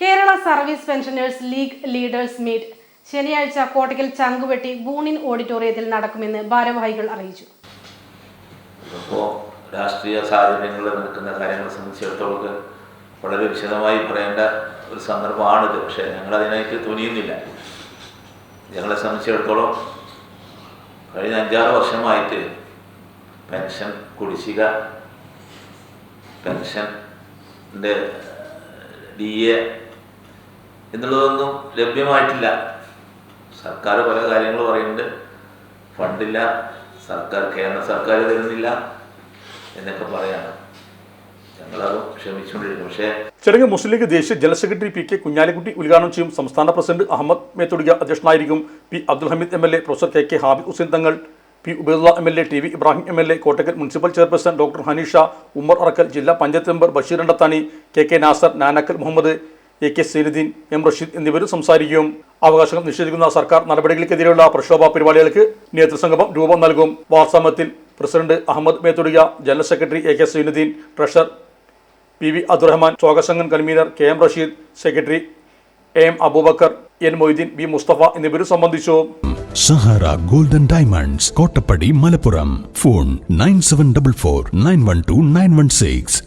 Kerala service pensioners league leaders meet. ശനിയാഴ്ച കോട്ടയ്ക്കൽ ചങ്കുവെട്ടി ബൂണിൻ ഓഡിറ്റോറിയത്തിൽ നടക്കുമെന്ന് ഭാരവാഹികൾ അറിയിച്ചു. രാഷ്ട്രീയ സാഹചര്യങ്ങളിൽ നിൽക്കുന്ന കാര്യങ്ങൾ സംബന്ധിച്ചിടത്തോളം വളരെ വിശദമായി പറയേണ്ട ഒരു സന്ദർഭമാണിത്. പക്ഷേ ഞങ്ങൾ അതിനായിട്ട് തുനിയുന്നില്ല. ഞങ്ങളെ സംബന്ധിച്ചിടത്തോളം കഴിഞ്ഞ അഞ്ചാറ് വർഷമായിട്ട് പെൻഷൻ കുടിശ്ശിക പെൻഷന്റെ ഡി എ എന്നുള്ളതൊന്നും ലഭ്യമായിട്ടില്ല. സർക്കാർ പല കാര്യങ്ങൾ പറയുന്നുണ്ട്. ഫണ്ടില്ല സർക്കാർ കേരള സർക്കാർ തരുന്നില്ല എന്നൊക്കെ പറയാണ്. ചടങ്ങ് മുസ്ലിം ലീഗ് ദേശീയ general secretary P K Kunhalikutty ഉദ്ഘാടനം ചെയ്യും. സംസ്ഥാന പ്രസിഡന്റ് അഹമ്മദ് മേത്തൊടിക അധ്യക്ഷനായിരിക്കും. P Abdul Hameed M L A professor K K Habi Hussain Thangal P Ubaidulla M L A T V Ibrahim M L A Kottakkal municipal chairperson doctor Haneesha Ummer Arakkal ജില്ലാ panchayat member Basheer Randathani K K Nasar Nanakkal Muhammad A K Zainuddin M Rasheed എന്നിവരും സംസാരിക്കും. അവകാശങ്ങൾ നിഷേധിക്കുന്ന സർക്കാർ നടപടികൾക്കെതിരെയുള്ള പ്രക്ഷോഭ പരിപാടികൾക്ക് നേതൃസംഗമം രൂപം നൽകും. വാർസാമത്തിൽ president Ahmed Methudiya general secretary A K Zainuddin treasurer P V Abdurahman സ്വാഗതസംഘം convener K M Rasheed secretary A M Abubakar N Moideen B Musthafa എന്നിവരും സംബന്ധിച്ചു. Sahara golden diamonds Kottappadi Malappuram. Phone nine seven double four nine one two nine one six.